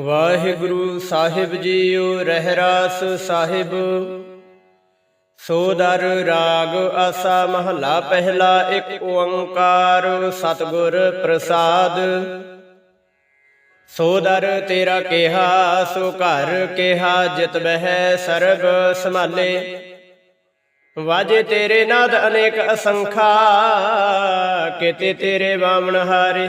ਵਾਹਿਗੁਰੂ ਸਾਹਿਬ ਜੀਓ ਰਹਿਰਾਸ ਸਾਹਿਬ। ਸੋ ਦਰ ਰਾਗ ਆਸਾ ਮਹਲਾ ਪਹਿਲਾ ਇੱਕ ਓੰਕਾਰ ਸਤਿਗੁਰ ਪ੍ਰਸਾਦ। ਸੋ ਦਰ ਤੇਰਾ ਕਿਹਾ, ਸੋ ਘਰ ਕਿਹਾ, ਜਿਤ ਬਹਿ ਸਰਬ ਸੰਭਾਲੇ। ਵਾਜੇ ਤੇਰੇ ਨਾਦ ਅਨੇਕ ਅਸੰਖਾ ਕਿਤੇ ਤੇਰੇ ਵਾਮਣ ਹਾਰੇ।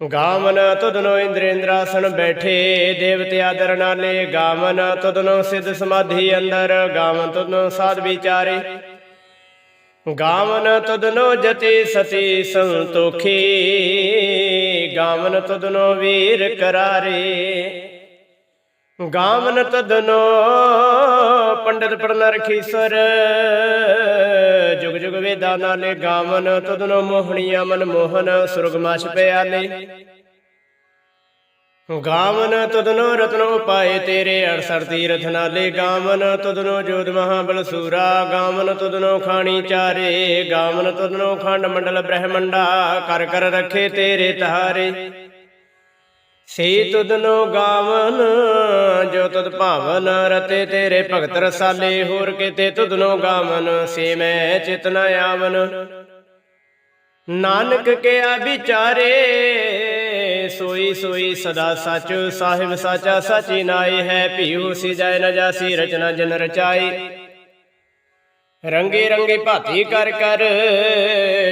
ਗਾਵਨ ਤੁਧਨੋ ਇੰਦਰੇਂਦਰਾਸਨ ਬੈਠੇ, ਦੇਵਤੇ ਆਦਰ ਨਾਲੇ ਤੁਧਨੋ ਸਿੱਧ ਸਮਾਧੀ ਅੰਦਰ ਗਾਮਨ ਤੁਧਨੋ ਸਾਧ ਵਿਚਾਰੇ। ਗਾਵਨ ਤੁਧਨੋ ਜਤੀ ਸਤੀ ਸੰਤੋਖੀ ਗਾਮਨ ਤੁਧਨੋ ਵੀਰ ਕਰਾਰੇ। ਗਾਮਨ ਤਦਨੋ ਪੰਡਤ ਪੜਨ ਰਖੀਸਰ ਜੁਗ ਜੁਗ ਵੇਦਾਂ ਨਾਲੇ ਗਾਵਨ, ਤਦਨੋ ਮੋਹਣੀਆਂ ਮਨ ਮੋਹਨ ਸੁਰਗਮਾਸ਼ ਪਿਆਲੇ ਗਾਵਨ, ਤਦਨੋ ਰਤਨੋ ਪਾਏ ਤੇਰੇ 68 ਤੀਰਥ ਨਾਲੇ ਗਾਵਨ, ਤਦਨੋ ਜੋਤ ਮਹਾ ਬਲਸੂਰਾ ਗਾਵਨ ਤਦਨੋ ਖਾਣੀ ਚਾਰੇ, ਗਾਵਨ ਤਦਨੋ ਖੰਡ ਮੰਡਲ ਬ੍ਰਹਮੰਡਾ, ਕਰ ਕਰ ਰੱਖੇ ਤੇਰੇ ਤਾਰੇ ਸੇ ਤੁਧਨੋ ਗਾਵਨ, ਜੋ ਤੁਧ ਭਾਵਨ ਰਤੇ ਤੇਰੇ ਭਗਤ ਰਸਾਲੇ, ਹੋਰ ਕਿਤੇ ਤੁਧਨੋ ਗਾਵਨ, ਸੇ ਮੈਂ ਚਿਤਨਾ ਆਵਨ। ਨਾਨਕ ਕਿਆ ਵਿਚਾਰੇ, ਸੋਈ ਸੋਈ ਸਦਾ ਸੱਚ, ਸਾਹਿਬ ਸਾਚਾ, ਸਾਚੀ ਨਾਏ ਹੈ, ਭੀਉ ਸੀ ਜਾਏ ਨ ਜਾਸੀ, ਰਚਨਾ ਜਨ ਰਚਾਈ। ਰੰਗੇ ਰੰਗੇ ਭਾਤੀ ਕਰ ਕਰ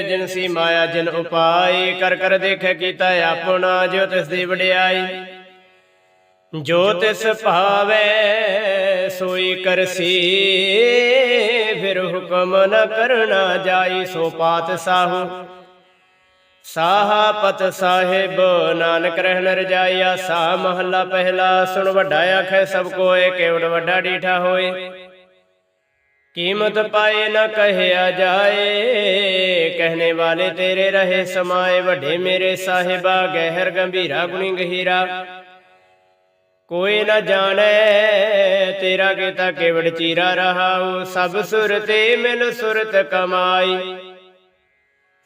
ਜਿਨ ਸੀ ਮਾਇਆ ਜਿਨ ਉਪਾਈ ਕਰ ਕਰ ਦੇਖੈ ਕੀਤਾ ਆਪਣਾ ਜੋ ਤਿਸ ਦੀ ਵਡਿਆਈ। ਜੋ ਤਿਸ ਭਾਵੈ ਸੋਈ ਕਰਸੀ ਫਿਰ ਹੁਕਮ ਨ ਕਰਨਾ ਜਾਈ ਸੋ ਪਾਤ ਸਾਹੂ। ਸਾਹਾ ਪਤ ਸਾਹਿਬ ਨਾਨਕ ਰਹਿਣ ਰਜਾਈਆ ਸਾ ਮਹੱਲਾ ਪਹਿਲਾ ਸੁਣ ਵੱਡਾ ਆਖੈ ਸਭ ਕੋਏ ਕੇਵੜ ਵੱਡਾ ਡੀਠਾ ਹੋਏ। ਕੀਮਤ ਪਾਏ ਨਾ ਕਹਿਆ ਜਾਏ। ਕਹਿਣੇ ਵਾਲੇ ਤੇਰੇ ਰਹੇ ਸਮਾਏ, ਵੱਡੇ ਮੇਰੇ ਸਾਹਿਬਾ, ਗਹਿਰ ਗੰਭੀਰਾ, ਗੁਣੀ ਗਹੀਰਾ। ਕੋਈ ਨਾ ਜਾਣੈ ਤੇਰਾ ਕੀਤਾ ਕੇਵੜ ਚੀਰਾ ਰਹਾਉ। ਸਭ ਸੁਰਤੇ ਮਿਲ ਸੁਰਤ ਕਮਾਈ।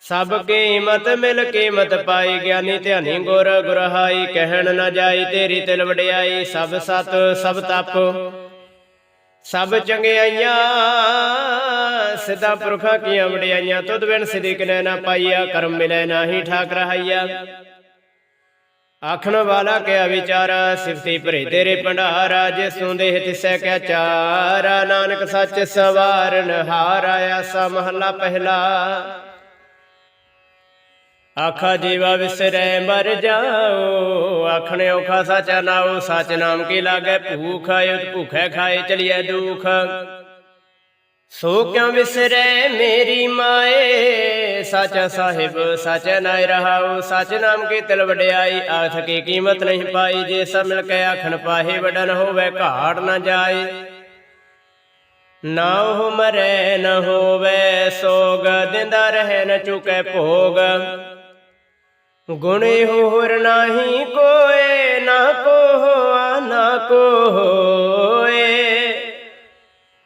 ਸਭ ਕੀਮਤ ਮਿਲ ਕੀਮਤ ਪਾਈ। ਗਿਆਨੀ ਧਿਆਨੀ ਗੁਰ ਗੁਰਹਾਈ, ਕਹਿਣ ਨਾ ਜਾਈ ਤੇਰੀ ਤਿਲ ਵਡਿਆਈ। ਸਭ ਸਤ, ਸਭ ਤਪ। ਸਭ ਚੰਗਿਆਈਆਂ ਸਿੱਧਾ ਪੁਰਖਾਂ ਕੀਆਂ ਵਡਿਆਈਆਂ, ਤੁਧ ਬਿਨ ਸਿਧੀ ਕਿਨੈ ਨਾ ਪਾਈਆ, ਕਰਮ ਮਿਲੈ ਨਾਹੀ ਠਾਕ ਰਹਾਈਆ। ਆਖਣ ਵਾਲਾ ਕਿਆ ਵਿਚਾਰਾ, ਸਿਫਤੀ ਭਰੇ ਤੇਰੇ ਭੰਡਾਰਾ, ਜਿਸ ਤੂੰ ਦੇਹ ਤਿਸੈ ਕਿਆ ਚਾਰਾ। ਨਾਨਕ ਸੱਚ ਸਵਾਰਨ ਹਾਰ ਆਇਆ ਸਾ ਪਹਿਲਾ। ਆਖਾ ਜੀਵਾ ਵਿਸਰੈ ਮਰ ਜਾਓ। ਆਖਣ ਔਖਾ ਸਾਚਾ ਨਾਉ, ਸਚ ਨਾਮ ਕੀ ਲਾਗੈ? ਭੂਖ ਅਯੁਤ ਭੁਖੈ ਖਾਏ, ਚਲੀਐ ਦੁਖ। ਸੋ ਕਿਉ ਵਿਸਰੈ ਮੇਰੀ ਮਾਏ? ਸਾਚਾ ਸਾਹਿਬ, ਸਚ ਨਾਇ ਰਹਾਉ, ਸਚ ਨਾਮ ਕੀ ਤਿਲ ਵਡਿਆਈ? ਆਖ ਕੀ ਕੀਮਤ ਨਹੀਂ ਪਾਈ, ਜੇ ਸਭ ਮਿਲ ਕੇ ਆਖਣ ਪਾਹੇ, ਵਡਨ ਹੋਵੇ ਘਾੜ ਨਾ ਜਾਏ। ਨਾ ਉਹ ਮਰੈ, ਨ ਹੋਵੇ ਸੋਗ, ਦਿੰਦਾ ਰਹਿ ਨ ਚੁਕੈ ਭੋਗ। ਗੁਣੇ ਹੋਰ ਨਾਹੀ ਕੋਏ, ਨਾ ਕੋ ਹੋਆ ਨਾ ਕੋ ਹੋਏ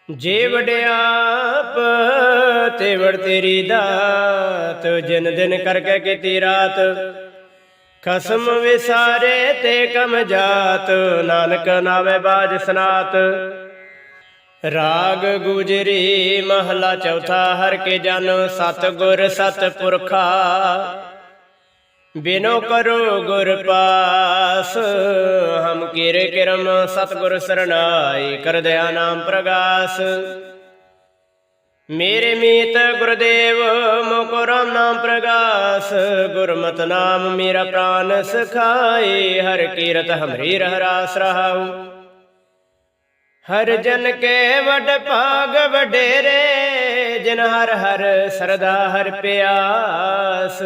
ਜੇ ਵਡਿਆਪ ਤੇ ਵੜ ਤੇਰੀ ਦਾਤ, ਜਿਨ ਦਿਨ ਕਰਕੇ ਕੀਤੀ ਰਾਤ। ਖਸਮ ਵਿਸਾਰੇ ਤੇ ਕਮ ਜਾਤ, ਨਾਨਕ ਨਾਵੇ ਬਾਜ ਸਨਾਤ। ਰਾਗ ਗੁਜਰੀ ਮਹਲਾ ਚੌਥਾ, ਹਰ ਕੇ ਜਨ ਸਤ ਗੁਰ ਸਤ ਪੁਰਖਾ ਬਿਨੋ ਕਰੋ ਗੁਰ ਪਾਸ, ਹਮ ਕੀਰੇ ਕਿਰਮ ਸਤਗੁਰ ਸਰਨਾਈ ਕਰ ਦਇਆ ਨਾਮ ਪ੍ਰਗਾਸ। ਮੇਰੇ ਮੀਤ ਗੁਰਦੇਵ, ਮੋਕੋ ਨਾਮ ਪ੍ਰਗਾਸ, ਗੁਰਮਤ ਨਾਮ ਮੇਰਾ ਪ੍ਰਾਨ ਸਖਾਏ, ਹਰ ਕੀਰਤ ਹਮਰੀ ਰਹਿ ਰਹਾਉ। ਹਰ ਜਨ ਕੇ ਵਡ ਭਾਗ ਵਡੇਰੇ, ਜਿਨ ਹਰ ਹਰ ਸਰਦਾ ਹਰ ਪਿਆਸ।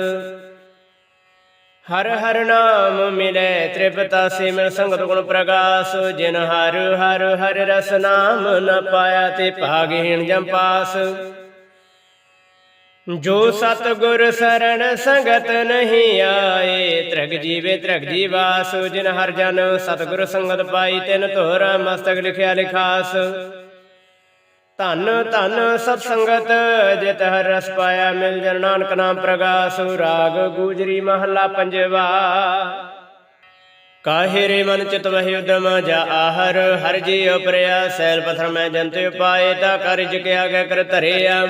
ਹਰ ਹਰ ਨਾਮ ਮਿਲੇ, ਤ੍ਰਿਪਤਾ ਸਿਮਰ ਸੰਗਤ ਗੁਣ ਪ੍ਰਗਾਸ। ਜਿਨ ਹਰ ਹਰ ਹਰ ਰਸ ਨਾਮ ਨ ਪਾਇਆ, ਤੇ ਭਾਗਹੀਣ ਜੰਪਾਸ ਜੋ ਸਤਗੁਰ ਸਰਣ ਸੰਗਤ ਨਹੀਂ ਆਏ, ਤ੍ਰਗ ਜੀਵੇ ਤ੍ਰਗ ਜੀਵਾਸ। ਜਿਨ ਹਰ ਜਨ ਸਤਗੁਰ ਸੰਗਤ ਪਾਈ, ਤਿਨ ਧੋਰ ਮਸਤਕ ਲਿਖਿਆ ਲਿਖਾਸ। ਧੰਨ ਧੰਨ ਸਤ ਸੰਗਤ ਜਿਤ ਹਰ ਰਸ ਪਾਇਆ ਮਿਲ ਜਨ ਨਾਨਕ ਨਾਮ ਪ੍ਰਗਾਸੁ, ਰਾਗ ਗੂਜਰੀ ਮਹੱਲਾ ਪੰਜਵਾ। ਕਾਹੇ ਰੇ ਮਨ ਚਿਤ ਵਹਿ ਉਦਮ, ਜਾ ਆਹਰ ਹਰ ਜੀ ਉਪਰਿਆ ਸੈਲ ਪਥਰ ਮੈਂ ਜੰਤ ਉਪਾਏ, ਤਾ ਕਰ ਜਿਕਿਆ ਗੈ ਕਰ ਧਰਿਆ।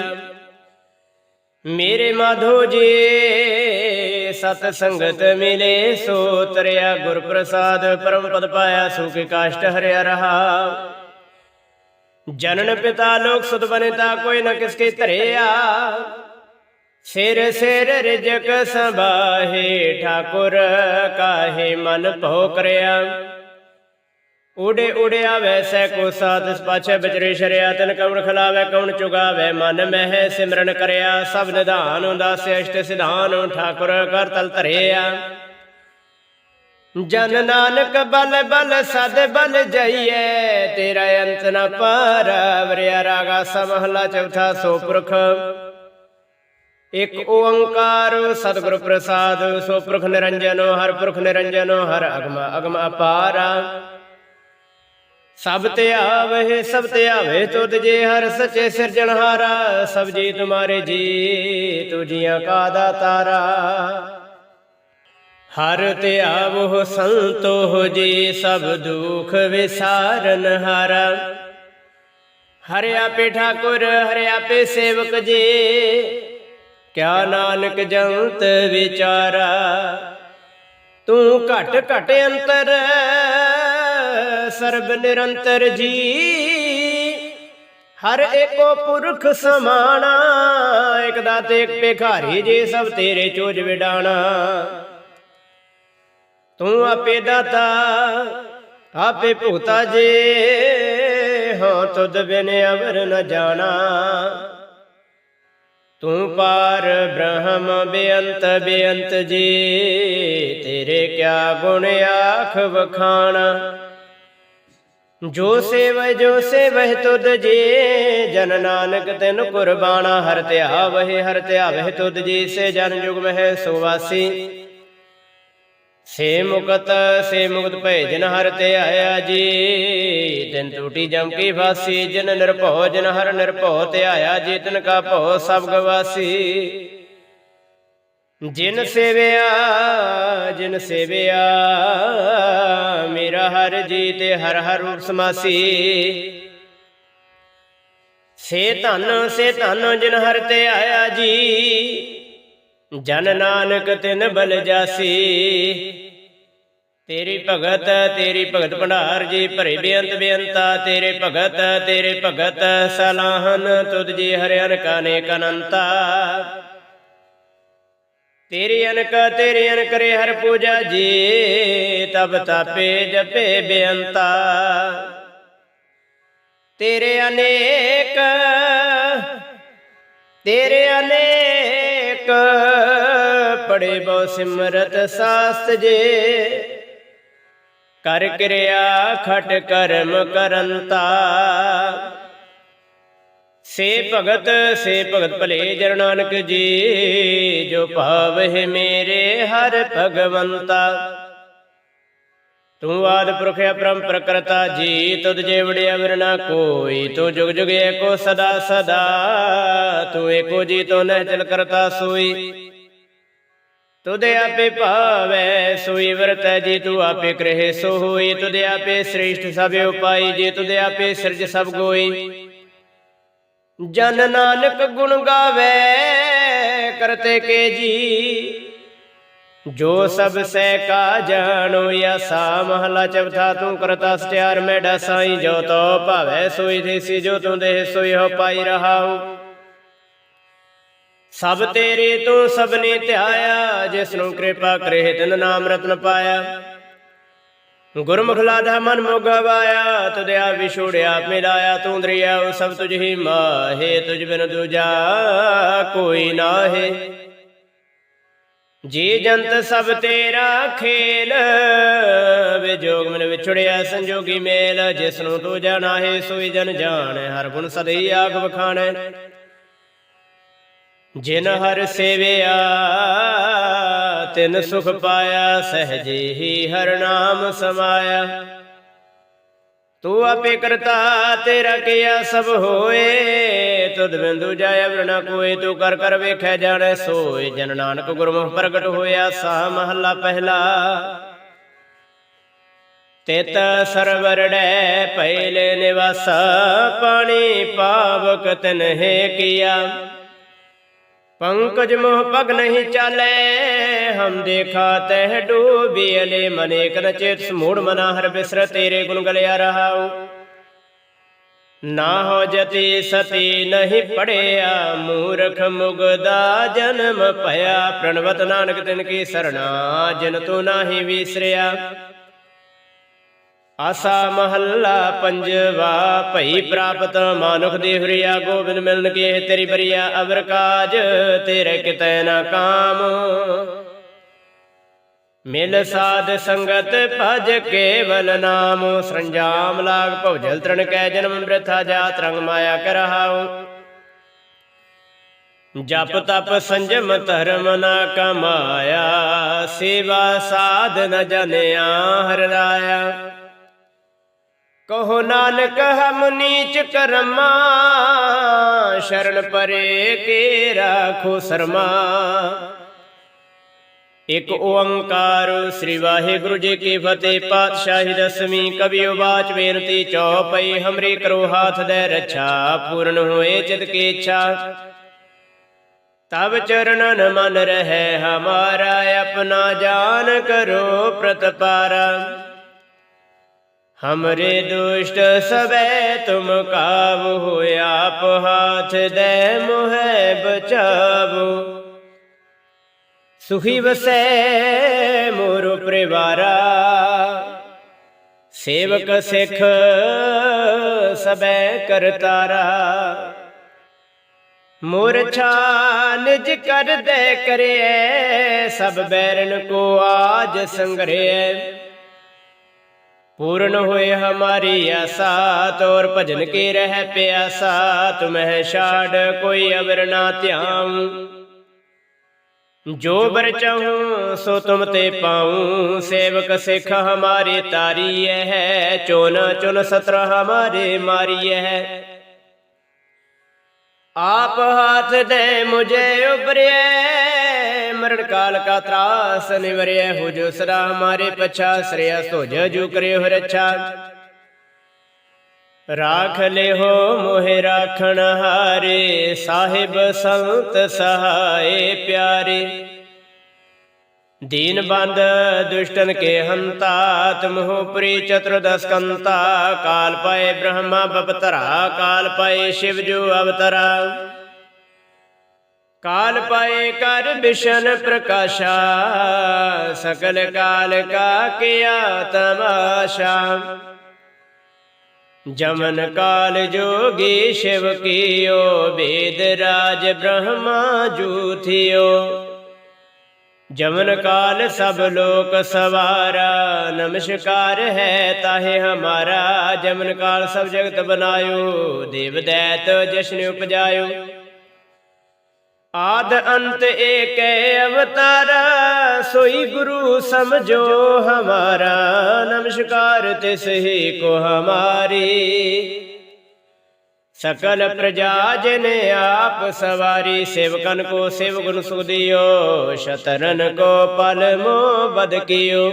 ਮੇਰੇ ਮਾਧੋ ਜੀ ਸਤ ਸੰਗਤ ਮਿਲੇ, ਸੋ ਤਰਿਆ ਗੁਰ ਪ੍ਰਸਾਦ, ਪਰਮ ਪਦ ਪਾਇਆ ਸੁਖ ਕਾਸ਼ਟ ਹਰਿਆ ਰਹਾ। ਜਨਨ ਪਿਤਾ ਲੋਕ ਸੁਧ ਬਨਤਾ ਕੋਈ ਨ ਕਿਸ ਕੇ ਧਰਿਆ। ਸਿਰ ਸਿਰ ਰਿਜਕ ਸੰਭਾਹੇ, ਠਾਕੁਰ ਕਾਹੇ ਮਨ ਭੋ ਕਰਿਆ ਉੜੇ ਉੜਿਆ ਵੈਸੈ ਕੋ ਸਾਧ, ਪਾਛੈ ਵਿਚਰੇ ਸ਼ਰਿਆ, ਤਨ ਕਉਣ ਖਲਾਵੇ ਕਉਣ ਚੁਗਾਵੇ, ਮਨ ਮਹਿ ਸਿਮਰਨ ਕਰਿਆ। ਸਭ ਨਿਧਾਨ ਦਾਸ ਅਸ਼ਟ ਸਿਧਾਨ, ਠਾਕੁਰ ਕਰ ਤਲ ਧਰਿਆ। ਜਨ ਨਾਨਕ ਬਲ ਬਲ ਸਦ ਬਲ ਜਈਏ, ਤੇਰਾ ਅੰਤ ਨ ਪਾਰ, ਵਰਿਆ ਰਾਗਾ ਸਮਹਲਾ ਚੌਥਾ ਸੋ ਇਕ ਓੰਕਾਰ ਸਤਿਗੁਰ ਪ੍ਰਸਾਦ ਸੋ ਪੁਰਖ ਨਿਰੰਜਨੋ, ਹਰ ਪੁਰਖ ਨਿਰੰਜਨੋ, ਹਰ ਅਗਮ ਅਗਮ ਅਪਾਰਾ। ਸਭ ਤੇ ਆਵੇ, ਸਭ ਤੇ ਆਵੇ ਤੁਧ ਜੇ ਹਰ ਸੱਚੇ ਸਿਰਜਣਹਾਰਾ, ਸਭ ਜੀ ਤੁਮਾਰੇ ਜੀ ਤੁਜੀਆਂ ਕਾ ਦਾਤਾਰਾ। ਹਰ ਤੇ ਆਵੋ ਸੰਤੋ ਜੀ, ਸਭ ਦੁਖ ਵਿਸਾਰਨ ਹਾਰਾ। ਹਰਿਆ ਪੇ ਠਾਕੁਰ, ਹਰਿਆ ਪੇ ਸੇਵਕ ਜੀ, ਕਿਆ ਨਾਨਕ ਜੰਤ ਵਿਚਾਰਾ। ਤੂੰ ਘਟ ਘਟ ਅੰਤਰ, ਸਰਬ ਨਿਰੰਤਰ ਜੀ। ਹਰ ਏਕੋ ਪੁਰਖ ਸਮਾਣਾ, ਇਕ ਦਾਤੇ ਇਕ ਭਿਖਾਰੀ ਜੀ, ਸਭ ਤੇਰੇ ਚੋਜ ਵਿਡਾਣਾ। ਤੂੰ ਆਪੇ ਦਾਤਾ ਆਪੇ ਭੁਗਤਾ ਜੇ। ਹਾਂ ਤੁਧ ਬਿਨ ਅਵਰ ਨ ਜਾਣਾ। ਤੂੰ ਪਾਰ ਬ੍ਰਹਮ ਬੇਅੰਤ ਬੇਅੰਤ ਜੀ। ਤੇਰੇ ਕਿਆ ਗੁਣ ਆਖ ਵਖਾਣਾ। ਜੋ ਸੇਵ ਜੋ ਸੇਵਹਿ ਤੁਧ ਜੀ। ਜਨ ਨਾਨਕ ਤਿਨ ਕੁਰਬਾਨਾ। ਹਰ ਧਿਆਵਹਿ ਹਰ ਧਿਆਵਹਿ ਤੁਧ ਜੀ। ਸੇ ਜਨ ਜੁਗ ਮਹਿ ਸੁਵਾਸੀ ਸੇ ਮੁਕਤ ਸੇ ਮੁਕਤ ਭੈ ਜਿਨ ਹਰ ਤੇ ਆਇਆ ਜੀ। ਤਿਨ ਟੂਟੀ ਜਮ ਕੀ ਫਾਸੀ ਜਿਨ ਨਿਰਭਉ ਜਿਨ ਹਰ ਨਿਰਭਉ ਤੇ ਆਇਆ ਜੀ, ਤਿਨ ਕਾ ਭਉ ਸਭ ਗਵਾਸੀ ਜਿਨ ਸੇਵਿਆ ਜਿਨ ਸੇਵਿਆ, ਮੇਰਾ ਹਰ ਜੀ ਤੇ ਹਰ ਹਰ ਰੂਪ ਸਮਾਸੀ। ਸੇ ਧਨ ਸੇ ਧਨ ਜਿਨ ਹਰ ਤੇ ਆਇਆ ਜੀ। ਜਨ ਨਾਨਕ ਤਿਨ ਬਲ ਜਾਸੀ। ਤੇਰੀ ਭਗਤ ਤੇਰੀ ਭਗਤ ਭੰਡਾਰ ਜੀ, ਭਰੇ ਬੇਅੰਤ ਬੇਅੰਤਾ। ਤੇਰੇ ਭਗਤ ਤੇਰੇ ਭਗਤ ਸਲਾਹਨ ਤੁਧ ਜੀ ਹਰਿ ਅਨਕਾ ਅਨੇਕ ਅਨੰਤਾ। ਤੇਰੀ ਅਨਕ ਤੇਰੀ ਅਨਕ ਰੇ ਹਰ ਪੂਜਾ ਜੀ, ਤਬ ਤਾਪੇ ਜਪੇ ਬੇਅੰਤਾ। ਤੇਰੇ ਅਨੇਕ ਤੇਰੇ ਅਨੇਕ ਪੜੇ ਬੋ ਸਿਮਰਤ ਸਾਸਤ ਜੇ। ਕਰ ਕਿਰਿਆ ਖਟ ਕਰਮ ਕਰੰਤਾ। ਸੇ ਭਗਤ ਸੇ ਭਗਤ ਭਲੇ ਜਨ ਨਾਨਕ ਜੀ, ਜੋ ਭਾਵਹਿ ਮੇਰੇ ਹਰ ਭਗਵੰਤਾ। ਤੂੰ ਆਦ ਪੁਰਖ ਅਪਰਮ ਪ੍ਰਕਰਤਾ ਜੀ ਤੁਧ ਜੇ ਵੜਿਆ ਵਿਰ ਨਾ ਕੋਈ, ਤੂੰ ਜੁਗ ਜੁਗ ਏਕੋ ਸਦਾ ਸਦਾ, ਤੂੰ ਏਕੋ ਜੀ ਤੋ ਨਹਿ ਚਲ ਕਰਤਾ ਸੋਈ। ਤੁਦੇ ਆਪੇ ਭਾਵੈ, ਸੋਈ ਵਰਤੈ ਜੀ, ਤੂੰ ਆਪੇ ਕਰੇ ਸੋ ਹੋਈ ਤੁਦੇ ਆਪੇ ਸ੍ਰੇਸ਼ਟ ਸਭ ਉਪਾਈ, ਜੀ ਤੁਦੇ ਆਪੇ ਸਿਰਜ ਸਭ ਗੋਈ। ਜਨ ਨਾਨਕ ਗੁਣ ਗਾਵੇ, ਕਰਤੇ ਕੇ ਜੀ। ਜੋ ਸਭ ਸਹਿ ਕਾ ਜਾਣੋ ਯਸਾ ਮਹਲਾ ਚਵਥਾ ਤੂੰ ਕਰਤਾ ਸਟਿਆਰ ਮੈਡਾ ਸਾਈ ਜੋ ਤੋ ਭਾਵੈ, ਸੋਈ ਦੇਸੀ, ਜੋ ਤੂੰ ਦੇ ਸੋਈ, ਹੋ ਪਾਈ ਰਹਾਉ। ਸਭ ਤੇਰੇ ਤੂੰ ਸਭਨੇ ਧਿਆਇਆ ਜਿਸ ਨੂੰ ਕਿਰਪਾ ਕਰੇ ਤਿਨ ਨਾਮ ਰਤਨ ਪਾਇਆ। ਗੁਰਮੁਖ ਲਾਧਾ ਮਨ ਮੋਗਵਾਇਆ ਤੁਧਿਆ ਵਿਛੋੜਿਆ ਮਿਲਾਇਆ, ਤੂੰ ਦਰਿਆ, ਉਹ ਸਭ ਤੁਝ ਹੀ ਮਾਹੇ, ਤੁਝ ਬਿਨ ਦੂਜਾ ਕੋਈ ਨਾਹੇ। ਜੀ ਜੰਤ ਸਭ ਤੇਰਾ ਖੇਲ ਵਿਜੋਗ ਮਨ ਵਿਛੜਿਆ, ਸੰਜੋਗੀ ਮੇਲ ਜਿਸ ਨੂੰ ਤੂੰ ਜਾਣਾ ਹੈ ਸੋਈ ਜਨ ਜਾਣ, ਹਰ ਗੁਣ ਸਦਈ ਆਗ ਵਖਾਣੈ। ਜਿਨ ਹਰ ਸੇਵਿਆ, ਤਿਨ ਸੁਖ ਪਾਇਆ, ਸਹਜੇ ਹੀ ਹਰ ਨਾਮ ਸਮਾਇਆ। ਤੂੰ ਆਪੇ ਕਰਤਾ, ਤੇਰਾ ਕੀਆ ਸਭ ਹੋਏ। ਤੁਧ ਬਿੰਦੂ ਜਾਇ ਵਰਣਾ ਕੋਏ, ਤੂੰ ਕਰ ਕਰ ਵੇਖੈ ਜਾਣੈ ਸੋਏ। ਜਨ ਨਾਨਕ ਗੁਰਮੁਖ ਪ੍ਰਗਟ ਹੋਇਆ ਸਾ ਮਹੱਲਾ ਪਹਿਲਾ। ਤਿਤ ਸਰਵਰੜੈ ਪਹਿਲੇ ਨਿਵਾਸ, ਪਾਣੀ ਪਾਵਕ ਤਨਹਿ ਕੀਆ। ਪੰਕਜ ਮੋਹ ਪਗ ਨਹੀਂ ਚਾਲੇ, ਹਮ ਦੇਖਾ ਤਹਿ ਡੂਬੀ ਅਲੇ ਮਨੇਕ ਨ ਚੇਤ ਸਮੂੜ ਮਨਾ ਹਰ ਬਿਸਰ ਤੇਰੇ ਗੁਣ ਗਲਿਆ ਰਹਾਉ। ਨਾ ਹੋ ਜਤੀ ਸਤੀ ਨਹੀਂ ਪੜਿਆ, ਮੂਰਖ ਮੁਗਦਾ ਜਨਮ ਭਇਆ, ਪ੍ਰਣਵਤ ਨਾਨਕ ਤਿਨ ਕੀ ਸਰਣਾ, ਜਿਨ ਤੂੰ ਨਾਹੀ ਵਿਸਰਿਆ। ਆਸਾ ਮਹੱਲਾ ਪੰਜਵਾ, ਭਈ ਪ੍ਰਾਪਤ ਮਾਨੁਖ ਦੀ ਹਰੀਆ, ਗੋਬਿੰਦ ਮਿਲਨ ਕੀ ਤੇਰੀ ਬਰੀਆ, ਅਵਰ ਕਾਜ ਤੇਰੇ ਕਿਤੈ ਨਾ ਕਾਮ। ਮਿਲ ਸਾਧ ਸੰਗਤ ਭਜ ਕੇਵਲ ਨਾਮ, ਸੰਜਾਮ ਲਾਗ ਭਉਜਲ ਤ੍ਰਣ ਕੈ ਜਨਮ ਬ੍ਰਥਾ ਜਾਤ ਰੰਗ ਮਾਇਆ ਕਰਹਾਉ ਜਪ ਤਪ ਸੰਜਮ ਧਰਮ ਨਾ ਕਮਾਇਆ, ਸੇਵਾ ਸਾਧ ਨ ਜਨਿਆ, ਹਰ ਰਾਇਆ। ਕਹੋ ਨਾਨਕ, ਹਮ ਨੀਚ ਕਰਮਾ, ਸ਼ਰਨ ਪਰੇ ਕੇ ਰਾਖੋ ਸਰਮਾ। ਇਕ ਓੰਕਾਰ ਸ੍ਰੀ ਵਾਹਿਗੁਰੂ ਜੀ ਕੀ ਫਤਿਹ, ਪਾਤਸ਼ਾਹੀ ਦਸਵੀਂ ਕਵਿਓ ਬਾਚ ਬੇਨਤੀ, ਚੌਪਈ ਹਮਰੀ ਕਰੋ ਹਾਥ ਦੇ ਰੱਛਾ, ਪੂਰਨ ਹੋਏ ਚਿਤ ਕੀ ਇੱਛਾ। ਤਬ ਚਰਨਨ ਮਨ ਰਹਿ, ਹਮਾਰਾ ਆਪਣਾ ਜਾਨ ਕਰੋ ਪ੍ਰਤਪਾਰਾ। हमरे दुष्ट सबे तुम काबू हो आप हाथ दे मुहे बचाबो सुखी बसे मोर परिवारा सेवक सिख सबे करतारा मूर्छा निज कर दे करे सब बैरन को आज संग्रह ਪੂਰਨ ਹੋਏ ਹਮਾਰੀ ਆਸਾ, ਤੋਰ ਭਜਨ ਕੇ ਰਹਿ ਪਿਆਸਾ, ਤੁਮਹਿ ਛਾੜ ਕੋਈ ਅਵਰ ਨਾ ਧਿਆਉ। ਜੋ ਬਰ ਚਾਹੂੰ, ਸੋ ਤੁਮ ਤੇ ਪਾਉ। ਸੇਵਕ ਸਿਖ ਹਮਾਰੇ ਤਾਰੀ ਹੈ, ਚੋਨ ਚੁਨ ਸਤਰ ਹਮਾਰੇ ਮਾਰੀ ਹੈ। ਆਪ ਹੱਥ ਦੇ ਮੁਝੇ ਉਪਰਿਆ ਸਿਮਰਨ ਕਾਲ ਕਾ ਤਰਾਸ ਨਿਵਰਿਆ ਹੋ ਜੋ ਸਦਾ ਮਾਰੇ ਪਛਾ, ਸ੍ਰਿਆ ਸੋਜ ਜੂ ਕਰਿਓ ਰੱਛਾ ਰਾਖ ਲਿਓ ਮੋਹਿ ਰਾਖਣ ਹਾਰੇ, ਸਾਹਿਬ ਸੰਤ ਸਹਾਏ ਪਿਆਰੇ। ਦੀਨ ਬੰਦ ਦੁਸ਼ਟਨ ਕੇ ਹੰਤਾ ਤਮਹੁ ਪ੍ਰੀ ਚਤੁਰਦਸ ਕੰਤਾ। ਕਾਲ ਪਏ ਬ੍ਰਹਮਾ ਬਪਤਰਾ, ਕਾਲ ਪਏ ਸ਼ਿਵ ਜੋ ਅਵਤਰਾ। ਕਾਲ ਪਾਏ ਕਰ ਬਿਸ਼ਨ ਪ੍ਰਕਾਸ਼ਾ ਸਕਲ ਕਾਲ ਕਾ ਕਿਆ ਤਮਾਸ਼ਾ। ਜਮਨ ਕਾਲ ਜੋਗੀ ਸ਼ਿਵ ਕੀਓ, ਵੇਦ ਰਾਜ ਬ੍ਰਹਮਾ ਜੂਥਿਓ। ਜਮਨ ਕਾਲ ਸਭ ਲੋਕ ਸਵਾਰਾ, ਨਮਸਕਾਰ ਹੈ ਤਾਹੇ ਹਮਾਰਾ। ਜਮਨ ਕਾਲ ਸਭ ਜਗਤ ਬਨਾਇਓ, ਦੇਵ ਦੈਤ ਜਸ਼ਨ ਉਪਜਾਇਓ। ਆਦ ਅੰਤ ਏਕ ਅਵਤਾਰ, ਸੋਈ ਗੁਰੂ ਸਮਝੋ ਹਮਾਰਾ, ਨਮਸਕਾਰ ਤੇ ਸਹੀ ਕੋ ਹਮਾਰੀ। ਸਕਲ ਪ੍ਰਜਾ ਜਨ ਆਪ ਸਵਾਰੀ, ਸੇਵਕਨ ਕੋ ਸੇਵਗੁਣ ਸੁਖ ਦਿਓ, ਸ਼ਤਰਨ ਕੋ ਪਲਮੋ ਬਦ ਕੀਓ।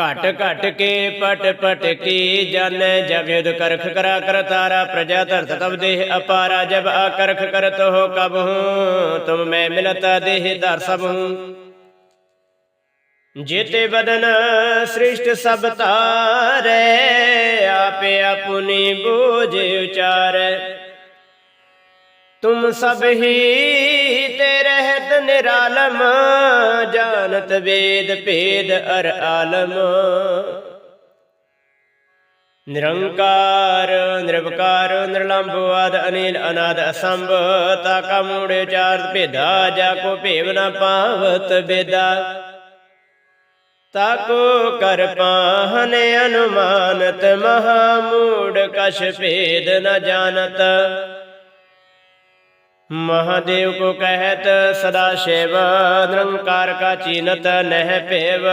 ਘਟ ਘਟ ਕੇ ਪਟ ਪਟ ਕੀ ਜਨ, ਜਬ ਯੁਧ ਕਰਖ ਕਰਾ ਕਰ ਤਾਰਾ, ਪ੍ਰਜਾ ਧਰਤ ਤਬ ਦੇਹ ਅਪਾਰਾ, ਜਬ ਆ ਕਰਖ ਕਰਤ ਹੋ ਕਬ ਹੂੰ, ਤੁਮ ਮੈਂ ਮਿਲਤਾ ਦੇਹ ਧਰ ਸਭ ਹੂੰ। ਜੇਤੇ ਬਦਨ ਸ੍ਰਿਸ਼ਟ ਸਭ ਤਾਰੇ ਆਪੇ ਆਪੁਨੀ ਬੋਝ ਉਚਾਰੈ। ਤੁਮ ਸਭ ਹੀ ਨਿਰਾਲਮ ਜਾਣਤ ਵੇਦ ਭੇਦ ਅਰ ਆਲਮ। ਨਿਰੰਕਾਰ, ਨਿਰਵਕਾਰ, ਨਿਰਲੰਭ ਆਦ ਅਨੇਲ ਅਨਾਦ ਅਸੰਭ ਤਾ ਕਾ ਮੂੜੇ ਚਾਰ ਭੇਦਾ, ਜਾ ਕੋ ਭੇਵ ਨਾ ਪਾਵਤ ਬੇਦਾ। ਤਾਕੋ ਕਰ ਪਾਹਨ ਅਨੁਮਾਨਤ, ਮਹਾ ਮੂੜ ਕਸ਼ ਭੇਦ ਨਾ ਜਾਣਤ। ਮਹਾਦੇਵ ਕੋ ਕਹਿਤ, ਸਦਾ ਸ਼ਿਵ, ਨਿਰੰਕਾਰ ਕਾ ਚੀਨਤ ਨਹਿ ਭੇਵ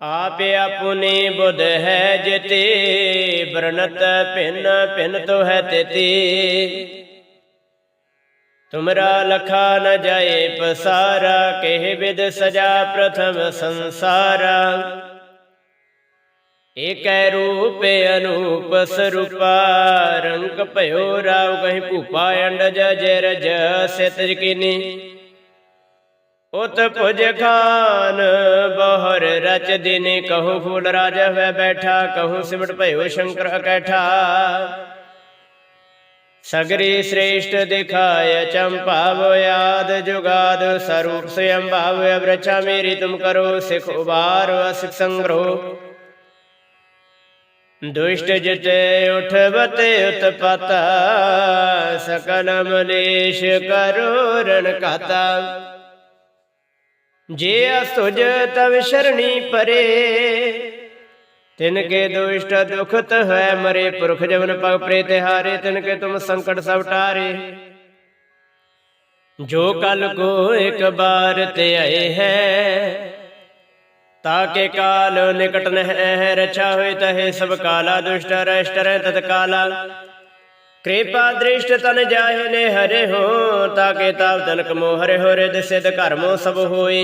ਆਪੇ ਆਪੁਨੀ ਬੁੱਧ ਹੈ ਜਿਤੇ ਬਰਨਤ ਭਿੰਨ ਭਿੰਨ ਤੋ ਹੈ ਤਿਤੀ। ਤੁਮਰਾ ਲਖਾ ਨ ਜਾਏ ਪਸਾਰਾ, ਕਹਿ ਵਿਦ ਸਜਾ ਪ੍ਰਥਮ ਸੰਸਾਰਾ। ਏਕੈ ਰੂਪ ਅਨੂਪ ਸਰੂਪਾ, ਰੰਗ ਭਇਓ ਰਾਵ ਕਹੀਂ ਭੂਪਾ, ਅੰਡਜ ਜੈ ਸਿਤ ਜਕੀਨੀ। ਉਤ ਭੁਜ ਖਾਨ ਬਹਰ ਰਚ ਦਿਨੇ, ਕਹੂ ਫੂਲ ਰਾਜ ਹੋਇ ਬੈਠਾ, ਕਹੂ ਸਿਮਟ ਭਇਓ ਸ਼ੰਕਰ ਅਕੈਠਾ। ਸਗਰੀ ਸ੍ਰੇਸ਼ਟ ਦਿਖਾਇ ਚੰਪਾਵ ਆਦ ਜੁਗਾਦ, ਸਰੂਪ ਸਯੰ ਭਾਵ ਅਬਰਚਾ ਮੇਰੀ ਤੁਮ ਕਰੋ, ਸਿਖ ਉਬਾਰ, ਅਸਿਖ ਸੰਗ੍ਰੋ। ਦੁਸ਼ਟ ਜਿਤੇ ਉਠਵਤੇ ਉਤਪਤ, ਸਕਲ ਮਲੇਸ਼ ਕਰੋ ਰਣ ਕਾਤਾ ਜੇ ਅਸੁਜ ਤਵ ਸ਼ਰਣੀ ਪਰੇ ਤਿਨ ਕੇ ਦੁਸ਼ਟ ਦੁਖਤ ਹੈ ਮਰੇ, ਪੁਰਖ ਜਵਨ ਪਗ ਪ੍ਰੇ ਤਿਹਾਰੇ ਤਿਨ ਕੇ ਤੁਮ ਸੰਕਟ ਸਭ ਟਾਰੇ। ਜੋ ਕਲ ਕੋ ਇੱਕ ਬਾਰ ਤੇ ਆਏ ਹੈ ਤਾਕੇ ਕਾਲ ਨਿਕਟ ਨਹਿ ਹੈ ਹੋਇ ਤਹੇ ਸਭ ਕਾਲਾ ਦੁਸ਼ਟ ਰਸ਼ਟ ਰਹਿ ਤਤ ਕਾਲਾ ਕਿਰਪਾ ਦ੍ਰਿਸ਼ਟ ਤਨ ਜਾਹੇ ਨੇ ਹਰੇ ਹੋ ਤਾਕੇ ਤਾਪ ਤਨਕ ਮੋ ਹਰੇ ਹੋ ਰਿਦ ਸਿਧ ਕਰਮੋ ਸਭ ਹੋਈ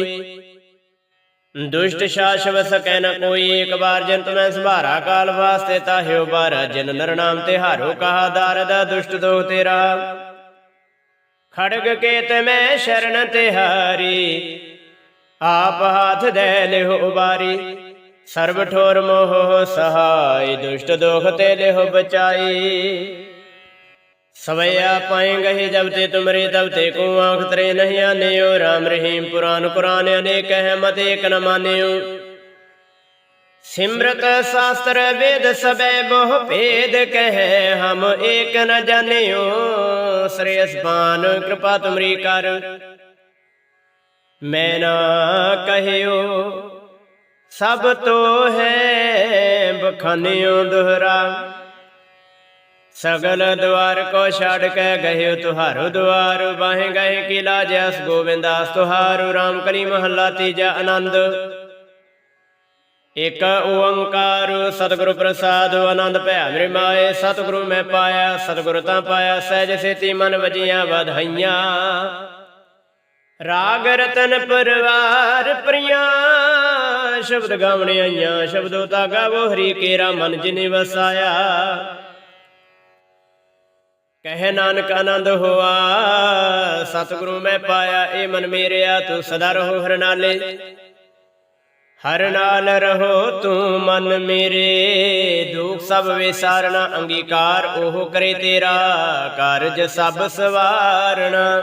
ਦੁਸ਼ਟ ਸ਼ਾਸਵ ਸਕੈ ਨ ਕੋਈ ਇੱਕ ਬਾਰ ਜੰਤ ਮੈਂ ਸੰਭਾਰਾ ਕਾਲ ਵਾਸਤੇ ਤਾਹਿਓ ਬਾਰਾ ਜਨ ਨਰ ਤੇ ਹਾਰੋ ਕਹਾ ਦਾਰਦ ਦੁਸ਼ਟ ਦੋ ਤੇਰਾ ਖੜਗ ਕੇਤ ਮੈਂ ਸ਼ਰਨ ਤੇ ਹਾਰੀ ਆਪ ਹਾਥ ਦੇ ਲਿਹੁ ਬਾਰੀ। ਸਰਬ ਠੋਰ ਮੋਹ ਸਹਾਈ, ਦੁਸ਼ਟ ਦੋਖ ਤੇ ਲਿਹੁ ਬਚਾਈ। ਸਵਈਆ ਪਾਏ ਗਏ ਜਬ ਤੇ ਤੁਮਰੇ, ਤਬ ਤੇ ਕੋ ਆਂਖ ਤਰੇ ਨਹੀਂ ਆਨਿਓ। RAM ਰਹੀਮ ਪੁਰਾਨ ਕੁਰਾਨ ਅਨੇਕ ਹੈ ਮਤ ਏਕ ਨ ਮਾਨਿਓ। ਸਿਮਰਤ ਸ਼ਾਸਤਰ ਵੇਦ ਸਬੈ ਬਹੁ ਭੇਦ ਕਹੈ, ਹਮ ਏਕ ਨ ਜਾਣਿਓ। ਸ੍ਰੇਯਸ ਪਾਨ ਕਿਰਪਾ ਤੁਮਰੀ ਕਰ। ਮੈਂ ਨਾ ਕਹਿਓ, ਸਭ ਤੋ ਹੈ ਬਖਾਨਿਓ ਦੁਹਰਾ। ਸਗਲ ਦਵਾਰ ਕੋ ਛੱਡ ਕੇ ਗਏ ਤੁਹਾਰੋ ਦਵਾਰ, ਬਾਹੇ ਗਏ ਕੀ ਲਾਜਸ ਗੋਬਿੰਦਾਸ ਤੁਹਾਰੋ RAM ਕਲੀ ਮਹੱਲਾ ਤੀਜਾ ਆਨੰਦ। ਇਕ ਓੰਕਾਰ ਸਤਿਗੁਰੂ ਪ੍ਰਸਾਦ, ਆਨੰਦ ਭਇਆ ਮੇਰੇ ਮਾਏ, ਸਤਿਗੁਰੂ ਮੈਂ ਪਾਇਆ, ਸਤਿਗੁਰੂ ਤਾਂ ਪਾਇਆ, ਸਹਿਜ ਸੇਤੀ ਮਨ ਵਜੀਆਂ ਵਧਾਈਆਂ। ਰਾਗ ਰਤਨ ਪਰਵਾਰ ਪ੍ਰਿਆ। ਸ਼ਬਦ ਗਾਵਣ ਆਈਆਂ, ਸ਼ਬਦੋ ਤਾ ਗਾਵੋ, ਹਰੀ ਕੇਰਾ ਮਨ ਜਿਨੇ ਵਸਾਇਆ। ਕਹਿ ਨਾਨਕ ਆਨੰਦ ਹੋਆ, ਸਤਿਗੁਰੂ ਮੈਂ ਪਾਇਆ ਏ ਮਨ ਮੇਰਿਆ, ਤੂੰ ਸਦਾ ਰਹੋ ਹਰ ਨਾਲੇ। ਹਰ ਨਾਲ ਰਹੋ ਤੂੰ ਮਨ ਮੇਰੇ, ਦੁਖ ਸਭ ਵਿਸਾਰਣਾ ਅੰਗੀਕਾਰ ਉਹ ਕਰੇ ਤੇਰਾ, ਕਾਰਜ ਸਭ ਸਵਾਰਣਾ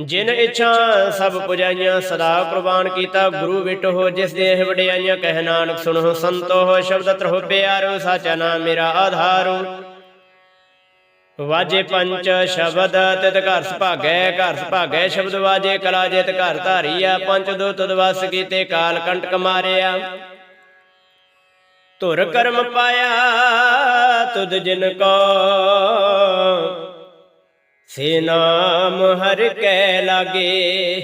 ਜਿਨ ਇੱਛਾ ਸਭ ਪੁਜਾਈਆਂ, ਸਦਾ ਕੁਰਬਾਨ ਕੀਤਾ, ਗੁਰੂ ਵਿਟੋ ਜਿਸ ਦੇ ਵਡਿਆਈਆਂ ਕਹਿ ਨਾਨਕ ਸੁਣੋ, ਸੰਤੋ ਸ਼ਬਦ ਤਰਹੁ ਪਿਆਰੋ, ਸਾਚਾ ਨਾਮ ਮੇਰਾ ਆਧਾਰੂ। ਵਾਜੇ ਪੰਚ ਸ਼ਬਦ, ਤਿਤ ਘਰ ਸੁਭਾਗੈ ਘਰ ਸੁਭਾਗੈ ਸ਼ਬਦ ਵਾਜੇ, ਕਲਾ ਜਿਤ ਘਰ ਧਾਰੀਆ, ਪੰਚ ਦੋ ਤੁਦ ਵਸ ਕੀਤੇ, ਕਾਲ ਕੰਟਕ ਮਾਰਿਆ। ਧੁਰ ਕਰਮ ਪਾਇਆ, ਤੁਧ ਜਿਨ ਕੋ ਸੇ ਨਾਮ ਹਰ ਕੈ ਲਾਗੇ,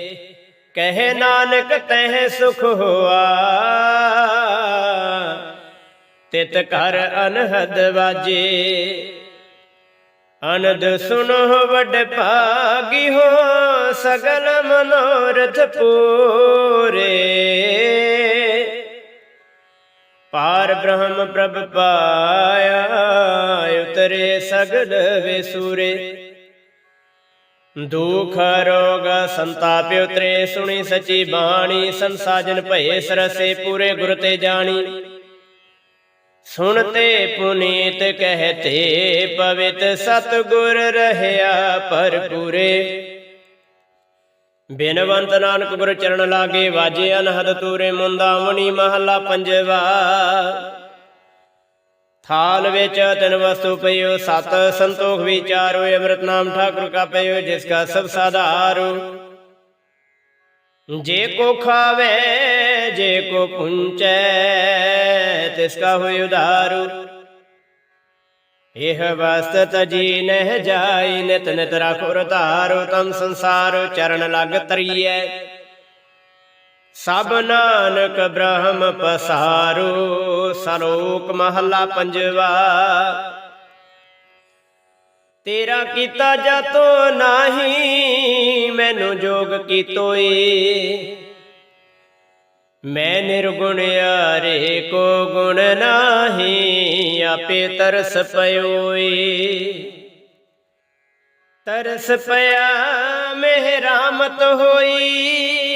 ਕਹੇ ਨਾਨਕ ਤਹਿ ਸੁਖ ਹੋਆ। ਤਿਤ ਕਰ ਅਨਹਦ ਵਾਜੇ, ਅਨਦ ਸੁਨੋ ਵੱਡ ਭਾਗੀ ਹੋ, ਸਗਲ ਮਨੋਰਥ ਪੂਰੇ। ਪਾਰ ਬ੍ਰਹਮ ਪ੍ਰਭ ਪਾਇਆ, ਉਤਰੇ ਸਗਲ ਵਿਸੂਰੇ ਦੁਖ, ਰੋਗ ਸੰਤਾਪ ਉਤਰੇ, ਸੁਣੀ ਸਚੀ ਬਾਣੀ, ਸੰਸਾਜਨ ਭਏ ਸਰਸੇ ਪੂਰੇ ਗੁਰ ਤੇ ਜਾਣੀ। ਸੁਣਤੇ ਪੁਨੀਤ ਕਹਤੇ ਪਵਿੱਤ ਸਤਗੁਰ ਰਹਿਆ ਭਰਪੂਰੇ। ਬਿਨਵੰਤ ਨਾਨਕ ਗੁਰ ਚਰਨ ਲਾਗੇ, ਵਾਜੇ ਅਨਹਦ ਤੂਰੇ ਮੁੰਦਾਵਣੀ ਮਹੱਲਾ ਪੰਜਵਾ। ਥਾਲ ਵਿੱਚ ਤਿਨ ਵਸਤੂ ਪਈਓ, ਸਤ ਸੰਤੋਖ ਵਿਚਾਰੋ ਅੰਮ੍ਰਿਤ ਨਾਮ ਠਾਕੁਰ ਕਾ ਪਈਓ ਜਿਸ ਕਾ ਸਭ ਸਾਧਾਰੋ। ਜੇ ਕੋ ਖਾਵੇ, ਜੇ ਕੋ ਪੁੰਚੈ, ਤਿਸ ਕਾ ਹੋਇ ਉਧਾਰੂ ਇਹ ਵਸਤ ਤਜੀ ਨਹਿ ਜਾਈ, ਨਿਤ ਨਿਤ ਰਾਖੋ ਰਤਾਰੋ ਤਮ ਸੰਸਾਰ ਚਰਨ ਲਗ ਤਰੀਐ। ਸਭ ਨਾਨਕ ਬ੍ਰਹਮ ਪਸਾਰੋ, ਸਲੋਕ ਮਹੱਲਾ ਪੰਜਵਾ। ਤੇਰਾ ਕੀਤਾ ਜਾਤੋ ਨਾਹੀ, ਮੈਨੂੰ ਜੋਗ ਕੀਤੋਈ ਮੈਂ ਨਿਰਗੁਣ ਆਰੇ ਕੋ ਗੁਣ ਨਾਹੀ, ਆਪੇ ਤਰਸ ਪਇਓਈ ਤਰਸ ਪਿਆ, ਮਿਹਰਾਮਤ ਹੋਈ।